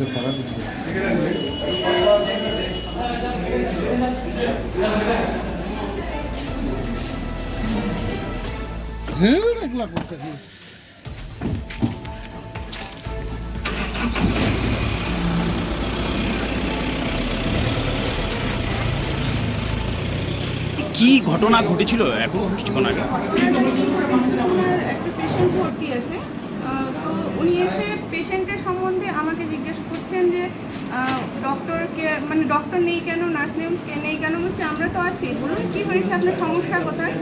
তো করার কিছু কি ঘটনা ঘটেছিল? এখন কিছুক্ষণ একটা পেশেন্ট ভর্তি আছে। তো উনি এসে পেশেন্টের সম্বন্ধে আমাকে জিজ্ঞেস করছেন যে ডক্টরকে মানে ডক্টর নেই কেন নার্স নেই, কে- নেই কেন? বলছে, আমরা তো আছি, বলুন, কী হয়েছে, আপনার সমস্যা কোথায়?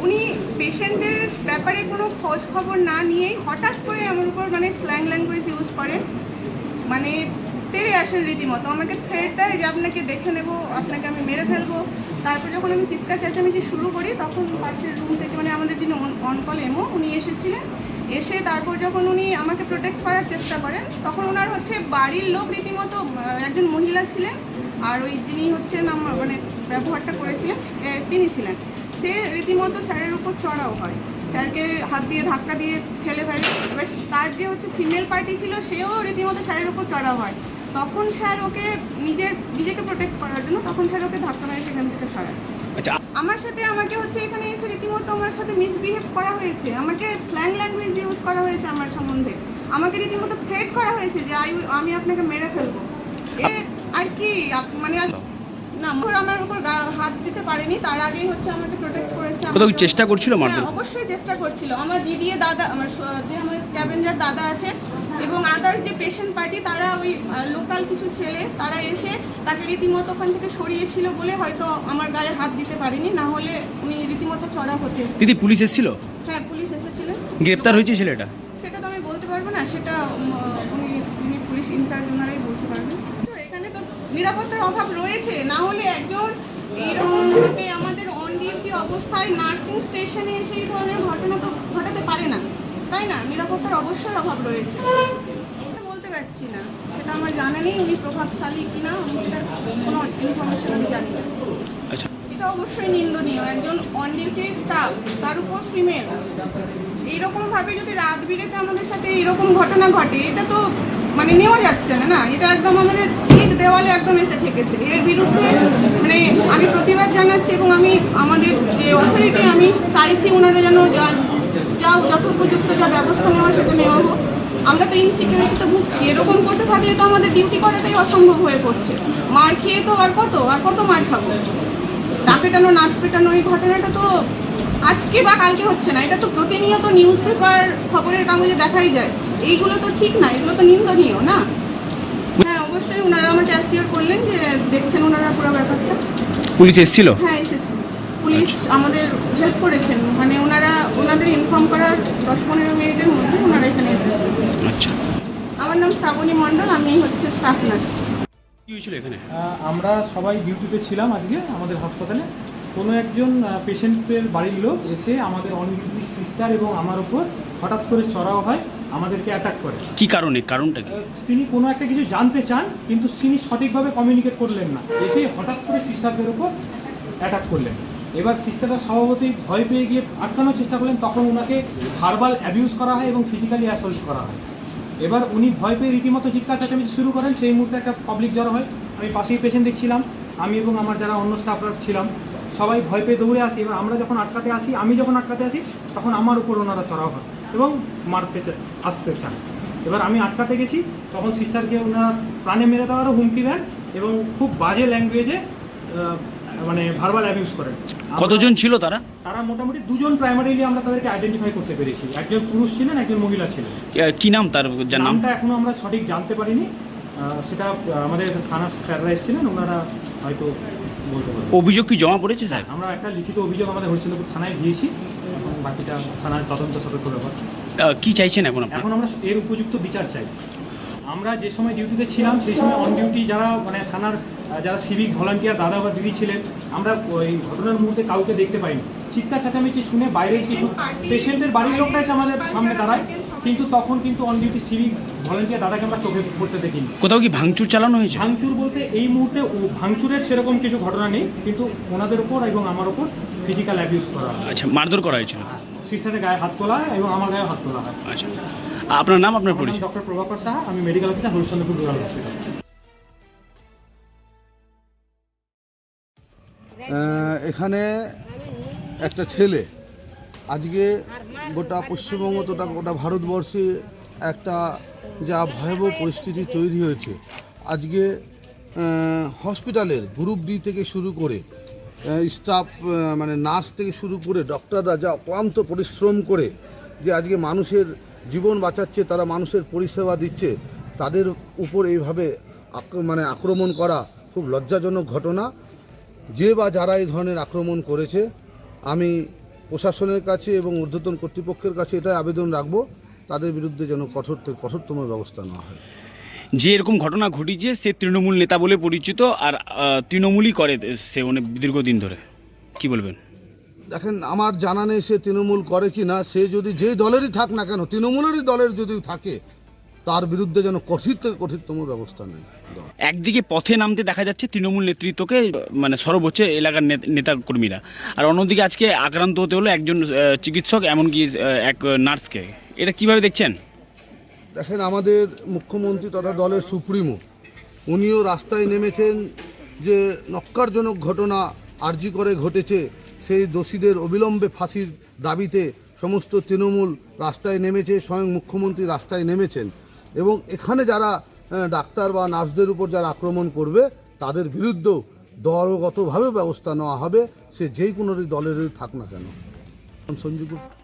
উনি পেশেন্টের ব্যাপারে কোনো খোঁজ খবর না নিয়েই হঠাৎ করে আমার উপর মানে স্ল্যাং ল্যাঙ্গুয়েজ ইউজ করেন। মানে তেড়ে আসেন রীতিমতো। আমাকে থ্রেট দেয় যে, আপনাকে দেখে নেব, আপনাকে আমি মেরে ফেলব। তারপর যখন আমি চিৎকার চেঁচামেচি শুরু করি, তখন পাশের রুম থেকে মানে আমাদের যিনি অন কল এমও উনি এসেছিলেন। এসে তারপর যখন উনি আমাকে প্রোটেক্ট করার চেষ্টা করেন, তখন ওনার হচ্ছে বাড়ির লোক রীতিমতো একজন মহিলা ছিলেন আর ওই যিনি হচ্ছেন আমার মানে ব্যবহারটা করেছিলেন তিনি ছিলেন। সে রীতিমতো স্যারের উপর চড়াও হয়। স্যারকে হাত দিয়ে ধাক্কা দিয়ে ঠেলে ফেলে। এবার তার যে হচ্ছে ফিমেল পার্টি ছিল, সেও রীতিমতো স্যারের উপর চড়াও হয়। তখন স্যার ওকে নিজের, নিজেকে প্রোটেক্ট করার জন্য তখন স্যার ওকে ধাক্কা মেরে সেখান থেকে সরায়। আমার সাথে আমাকে হচ্ছে এখানে এসে রীতিমতো আমার সাথে মিসবিহেভ করা হয়েছে। আমাকে স্ল্যাং ল্যাঙ্গুয়েজ ইউজ করা হয়েছে আমার সম্বন্ধে। আমাকে রীতিমতো থ্রেট করা হয়েছে যে আই- আমি আপনাকে মেরে ফেলব। এ আর কি মানে না আমার উপর হাত দিতে পারেনি তার আগেই হচ্ছে আমাকে প্রোটেক্ট করেছে কোথাও চেষ্টা করছিল হ্যাঁ, অবশ্যই চেষ্টা করছিল। আমার দিদি দাদা আমার যে আমার স্ক্যাভেঞ্জার দাদা আছে এবং আদার্স যে পেশেন্ট পার্টি তারা ওই লোকাল কিছু ছেলে তারা এসে তাকে রীতিমতো ওখান থেকে সরিয়েছিল বলে হয়তো আমার গায়ে হাত দিতে পারেনি না হলে উনি রীতিমতো চড়া হতে দিদি পুলিশ এসেছিল? হ্যাঁ পুলিশ এসেছিলেন গ্রেপ্তার হয়েছে ছেলেটা? সেটা তো আমি বলতে পারব না সেটা উনি যিনি পুলিশ ইনচার্জ ওনারাই বলতে পারবেন। তো এখানে তো নিরাপত্তার অভাব রয়েছে না হলে একজন এইরকমভাবে আমাদের অন ডিউটি অবস্থায় নার্সিং স্টেশনে এসে এই ধরনের ঘটনা তো ঘটাতে পারে না। তাই না? নিরাপত্তার অবশ্যই অভাব রয়েছে। বলতে পারছি না। সেটা আমার জানা নেই উনি প্রভাবশালী কিনা আমি সেটা কোনো ইনফরমেশন আমি জানি না। আচ্ছা। এটা অবশ্যই নিন্দনীয়। একজন অন ডিউটি স্টাফ তার উপর ফিমেল এইরকমভাবে যদি রাত বিরেতে আমাদের সাথে এরকম ঘটনা ঘটে এটা তো মানে নেওয়া যাচ্ছে না না? এটা একদম আমাদের ইট দেওয়ালে একদম এসে ঠেকেছে। এর বিরুদ্ধে মানে আমি প্রতিবাদ জানাচ্ছি এবং আমি আমাদের যে অথরিটি আমি চাইছি ওনারা যেন যা যথোপযুক্ত যা ব্যবস্থা নেওয়া সেটা নেওয়া হোক। আমরা তো ইনসিকিউরিটিতে ভুগছি। এরকম করতে থাকলে তো আমাদের ডিউটি করাটাই অসম্ভব হয়ে পড়ছে। মার খেয়ে তো আর কত? আর কত মার খাব? ডাক পেটানো নার্স পেটানো এই ঘটনাটা তো আজকে বা কালকে হচ্ছে না। এটা তো প্রতিনিয়ত নিউজ পেপার খবরের কাগজে দেখাই যায়। এইগুলো তো ঠিক না এগুলো তো নিন্দনীয় না? হ্যাঁ অবশ্যই ওনারা আমাকে অ্যাসিওর করলেন যে দেখছেন ওনারা পুরো ব্যাপারটা। পুলিশ এসেছিল? হ্যাঁ এসেছে। পুলিশ আমাদের হেল্প করেছেন। মানে ওনারা ওনাদের ইনফর্ম করার দশ পনেরো মিনিটের মধ্যে ওনারা এখানে এসেছেন। আচ্ছা। আমার নাম শ্রাবণী মণ্ডল আমি হচ্ছে স্টাফ নার্স কি হয়েছিল এখানে? আমরা সবাই ডিউটিতে ছিলাম আজকে আমাদের হাসপাতালে। কোনো একজন পেশেন্টের বাড়ির লোক এসে আমাদের অন ডিউটি সিস্টার এবং আমার উপর হঠাৎ করে চড়াও হয় আমাদেরকে অ্যাটাক করে। কি কারণে? কারণটা কি? তিনি কোনো একটা কিছু জানতে চান কিন্তু তিনি সঠিকভাবে কমিউনিকেট করলেন না। এসে হঠাৎ করে সিস্টারদের উপর অ্যাটাক করলেন। এবার সিস্টাররা সভাপতি ভয় পেয়ে গিয়ে আটকানোর চেষ্টা করলেন, তখন ওনাকে ভার্বাল অ্যাবিউজ করা হয় এবং ফিজিক্যালি অ্যাসল্ট করা হয়। এবার উনি ভয় পেয়ে রীতিমতো চিৎকার চেঁচামেচি শুরু করেন, সেই মুহূর্তে একটা পাবলিক জড়ো হয়। আমি পাশেই পেশেন্ট দেখছিলাম, আমি এবং আমার যারা অন্য স্টাফরা ছিলাম, সবাই ভয় পেয়ে দৌড়ে আসি। এবার আমরা যখন আটকাতে আসি, আমি যখন আটকাতে আসি, তখন আমার উপর ওনারা চড়াও হয় এবং মারতে আসতে চান এবার আমি আটকাতে গেছি, তখন সিস্টারকে ওনারা প্রাণে মেরে দেওয়ারও হুমকি দেন এবং খুব বাজে ল্যাঙ্গুয়েজে মানে ভার্বাল অ্যাবিউজ করেন কতজন ছিল তারা? তারা মোটামুটি দুজন প্রাইমারিলি আমরা তাদেরকে আইডেন্টিফাই করতে পেরেছি। একজন পুরুষ ছিলেন একজন মহিলা ছিলেন। কি নাম তার নামটা এখনও আমরা সঠিক জানতে পারিনি। সেটা আমাদের থানার স্যাররা এসেছিলেন ওনারা হয়তো অভিযোগ কি জমা পড়েছে স্যার? আমরা একটা লিখিত অভিযোগ আমাদের হরিচন্দ্রপুর থানায় দিয়েছি এখন বাকিটা থানার তদন্ত সতর্ক ব্যাপার। কি চাইছেন এখন এখন আমরা এর উপযুক্ত বিচার চাই। আমরা যে সময় ডিউটিতে ছিলাম সেই সময় অন ডিউটি যারা মানে থানার যারা সিভিক ভলান্টিয়ার দাদা বা দিদি ছিলেন আমরা ওই ঘটনার মুহূর্তে কাউকে দেখতে পাইনি। চিৎকার চেঁচামেচি শুনে বাইরে কিছু পেশেন্টের বাড়ির লোকরা এসে আমাদের সামনে দাঁড়ায় কিন্তু তখন কিন্তু অন ডিউটি সিভিক ভলান্টিয়ার দাদাকে আমরা চোখে পড়তে দেখিনি। কোথাও কি ভাঙচুর চালানো হয়েছে? ভাঙচুর বলতে এই মুহূর্তে ও- ভাঙচুরের সেরকম কিছু ঘটনা নেই কিন্তু ওনাদের উপর এবং আমার উপর ফিজিক্যাল অ্যাবিউজ করা হয়। আচ্ছা মারধর করা হয়েছিল। সিস্টারের গায়ে হাত তোলা হয় এবং আমার গায়ে হাত তোলা হয়। আচ্ছা। আপনার নাম আপনার পরিচয়? ডক্টর প্রভাকর সাহা আমি medical officer Harishchandrapur rural hospital. এখানে একটা ছেলে আজকে গোটা পশ্চিমবঙ্গ তথা গোটা ভারতবর্ষে একটা যা ভয়াবহ পরিস্থিতি তৈরি হয়েছে। আজকে হসপিটালের গ্রুপ ডি থেকে শুরু করে স্টাফ মানে নার্স থেকে শুরু করে ডক্টররা যা অক্লান্ত পরিশ্রম করে যে আজকে মানুষের জীবন বাঁচাচ্ছে, তারা মানুষের পরিষেবা দিচ্ছে, তাদের উপর এইভাবে মানে আক্রমণ করা খুব লজ্জাজনক ঘটনা। যে বা যারা এই ধরনের আক্রমণ করেছে, আমি প্রশাসনের কাছে এবং ঊর্ধ্বতন কর্তৃপক্ষের কাছে এটাই আবেদন রাখব, তাদের বিরুদ্ধে যেন কঠোর কঠোরতম ব্যবস্থা নেওয়া হয়। যে এরকম ঘটনা ঘটিছে সে তৃণমূল নেতা বলে পরিচিত আর তৃণমূলই করে সে অনেক দীর্ঘদিন ধরে। কি বলবেন? দেখেন আমার জানা নেই সে তৃণমূল করে কি না সে যদি যে দলেরই থাক না কেন তৃণমূলেরই দলের যদি থাকে তার বিরুদ্ধে যেন কঠিন থেকে কঠিনতম ব্যবস্থা নেয় একদিকে পথে নামতে দেখা যাচ্ছে তৃণমূল নেতৃত্বকে মানে সরব হচ্ছে এলাকার নেত- নেতা কর্মীরা আর অন্যদিকে আজকে আক্রান্ত হতে হলো একজন চিকিৎসক এমনকি এক নার্সকে। এটা কীভাবে দেখছেন? দেখেন আমাদের মুখ্যমন্ত্রী তথা দলের সুপ্রিমো, উনিও রাস্তায় নেমেছেন যে নক্কারজনক ঘটনা আর্জি করে ঘটেছে, সেই দোষীদের অবিলম্বে ফাঁসির দাবিতে সমস্ত তৃণমূল রাস্তায় নেমেছে, স্বয়ং মুখ্যমন্ত্রী রাস্তায় নেমেছেন। এবং এখানে যারা ডাক্তার বা নার্সদের উপর যারা আক্রমণ করবে, তাদের বিরুদ্ধেও দলগতভাবে ব্যবস্থা নেওয়া হবে, সে যেই কোনো দলেরই থাক না কেন। সঞ্জু গুপ্ত।